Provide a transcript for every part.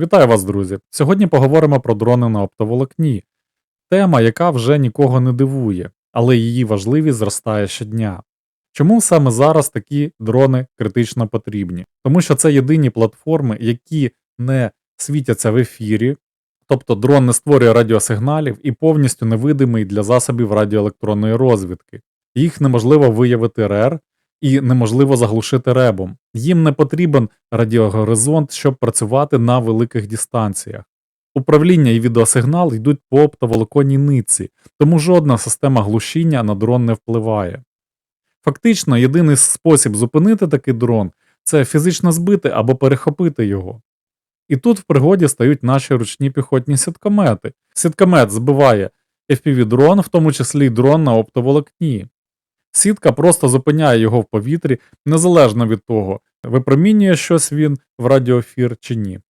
Вітаю вас, друзі! Сьогодні поговоримо про дрони на оптоволокні. Тема, яка вже нікого не дивує, але її важливість зростає щодня. Чому саме зараз такі дрони критично потрібні? Тому що це єдині платформи, які не світяться в ефірі, тобто дрон не створює радіосигналів і повністю невидимий для засобів радіоелектронної розвідки. Їх неможливо виявити РЕР і неможливо заглушити ребом. Їм не потрібен радіогоризонт, щоб працювати на великих дистанціях. Управління і відеосигнал йдуть по оптоволоконній нитці, тому жодна система глушіння на дрон не впливає. Фактично, єдиний спосіб зупинити такий дрон це фізично збити або перехопити його. І тут в пригоді стають наші ручні піхотні сіткомети. Сіткомет збиває FPV-дрон, в тому числі й дрон на оптоволокні. Сітка просто зупиняє його в повітрі, незалежно від того, випромінює щось він в радіоефір чи ні.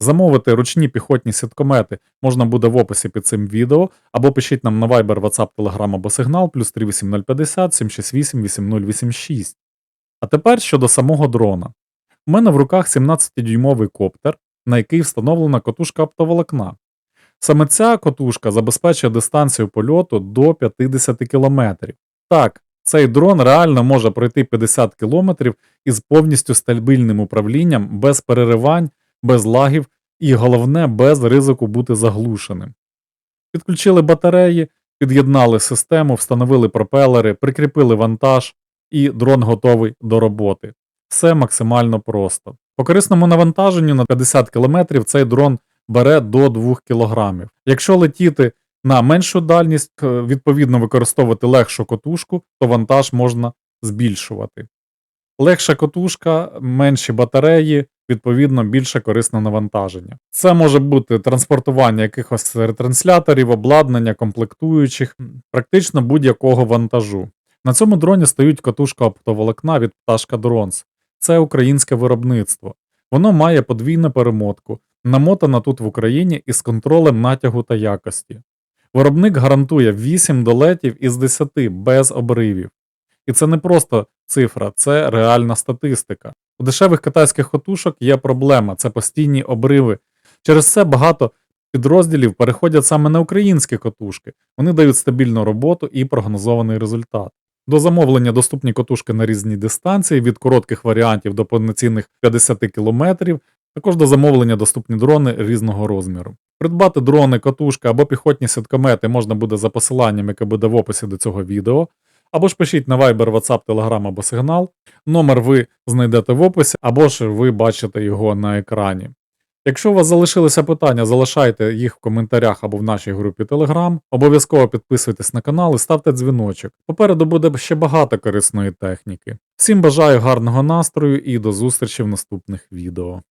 Замовити ручні піхотні сіткомети можна буде в описі під цим відео, або пишіть нам на Viber, WhatsApp, Telegram або Signal плюс 38050 768 8086. А тепер щодо самого дрона. У мене в руках 17-дюймовий коптер, на який встановлена котушка оптоволокна. Саме ця котушка забезпечує дистанцію польоту до 50 км. Так, цей дрон реально може пройти 50 км із повністю стабільним управлінням, без переривань, без лагів і головне без ризику бути заглушеним. Підключили батареї, під'єднали систему, встановили пропелери, прикріпили вантаж, і дрон готовий до роботи. Все максимально просто. По корисному навантаженню на 50 км цей дрон бере до 2 кг. Якщо летіти на меншу дальність, е, відповідно використовувати легшу котушку, то вантаж можна збільшувати. Легша котушка, менші батареї, відповідно більше корисне навантаження. Це може бути транспортування якихось ретрансляторів, обладнання, комплектуючих, практично будь-якого вантажу. На цьому дроні стоїть катушка оптоволокна від пташка Дронс. Це українське виробництво. Воно має подвійну перемотку, намотана тут в Україні із контролем натягу та якості. Виробник гарантує 8 долетів із 10 без обривів. І це не просто цифра, це реальна статистика. У дешевих китайських котушок є проблема це постійні обриви. Через це багато підрозділів переходять саме на українські котушки. Вони дають стабільну роботу і прогнозований результат. До замовлення доступні котушки на різні дистанції від коротких варіантів до повноцінних 50 км, також до замовлення доступні дрони різного розміру. Придбати дрони, катушки або піхотні сіткомети можна буде за посиланням, яке буде в описі до цього відео. Або ж пишіть на Viber, WhatsApp, Telegram або Signal. Номер ви знайдете в описі, або ж ви бачите його на екрані. Якщо у вас залишилися питання, залишайте їх в коментарях або в нашій групі Telegram. Обов'язково підписуйтесь на канал і ставте дзвіночок. Попереду буде ще багато корисної техніки. Всім бажаю гарного настрою і до зустрічі в наступних відео.